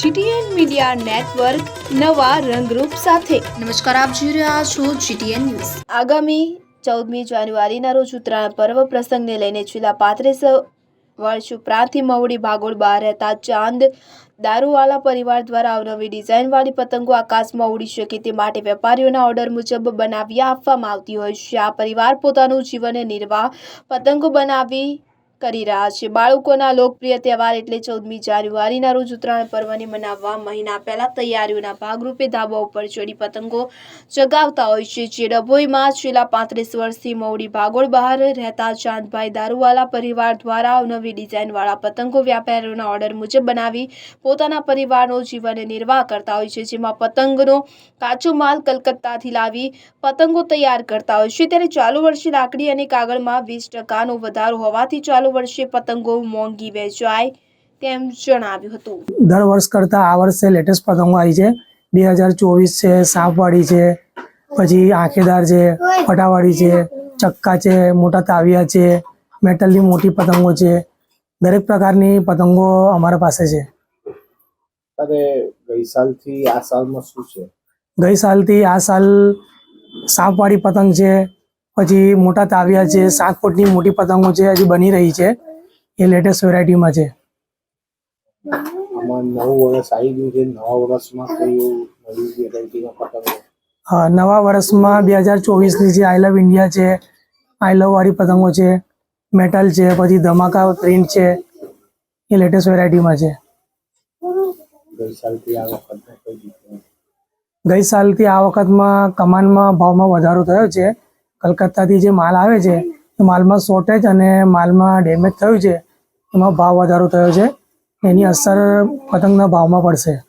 GTN media network નવા રંગરૂપ સાથે. નમસ્કાર આપ જોઈ રહ્યા છો જીટીએન ન્યૂઝ. આગામી ચૌદમી જાન્યુઆરીના રોજ ઉત્તરાયણ પર્વ પ્રસંગને લઈને છેલ્લા પાંત્રીસ વર્ષ ઉપરાંતથી મવડી ભાગોળ બહાર રહેતા ચાંદ દારૂવાલા પરિવાર દ્વારા અવનવી ડિઝાઇનવાળી પતંગો આકાશમાં ઉડી શકે તે માટે વેપારીઓના ઓર્ડર મુજબ બનાવી આપવામાં આવતી હોય છે. આ પરિવાર પોતાનું જીવન નિર્વાહ પતંગો બનાવી કરી રહ્યા છે. બાળકોના લોકપ્રિય તહેવાર એટલે ચૌદમી જાન્યુઆરીના રોજ ઉત્તરાયણ પર્વને મનાવવા મહિના પહેલા તૈયારીઓના ભાગરૂપે ધાબા ઉપર ચડી પતંગો ચગાવતા હોય છે. જે ડભોઈમાં છેલ્લા પાંત્રીસ વર્ષથી મવડી ભાગોળ બહાર રહેતા ચાંદભાઈ દારૂવાલા પરિવાર દ્વારા નવી ડિઝાઇનવાળા પતંગો વ્યાપારીઓના ઓર્ડર મુજબ બનાવી પોતાના પરિવારનો જીવન નિર્વાહ કરતા હોય છે. જેમાં પતંગનો કાચો માલ કલકત્તાથી લાવી પતંગો તૈયાર કરતા હોય છે. ત્યારે ચાલુ વર્ષે લાકડી અને કાગળમાં વીસ ટકાનો વધારો હોવાથી ચાલુ વર્ષે પતંગો મોંઘી વેચાય તેમ જણાવ્યું હતું. દર વર્ષ કરતાં આ વર્ષે લેટેસ્ટ પતંગો આવી છે. બે હજાર ચોવીસ છે સાપવાળી છે પછી આંખેદાર છે ફટાવાળી છે ચક્કા છે મોટા તાવિયા છે મેટલની મોટી પતંગો છે. દરેક પ્રકારની પતંગો અમારા પાસે છે. અરે ગઈ સાલથી આ સાલમાં શું છે? ગઈ સાલથી આ સાલ સાપવાળી પતંગ છે પછી મોટા તાવિયા છે સાત ફૂટની મોટી પતંગો છે હજી બની રહી છે. એ લેટેસ્ટ વેરાયટીમાં છે. છે હા, નવા વર્ષમાં બે હજાર ચોવીસની જે આઈ લવ ઇન્ડિયા છે આઈ લવ વાળી પતંગો છે મેટલ છે પછી ધમાકા પ્રિન્ટ છે એ લેટેસ્ટ વેરાયટીમાં છે. ગઈ સાલથી આ વખતમાં કમાનમાં ભાવમાં વધારો થયો છે. કલકત્તાથી જે માલ આવે છે, એ માલમાં શોર્ટેજ અને માલમાં ડેમેજ થયું છે. એમાં ભાવ વધારો થયો છે. એની અસર પતંગના ભાવમાં પડશે.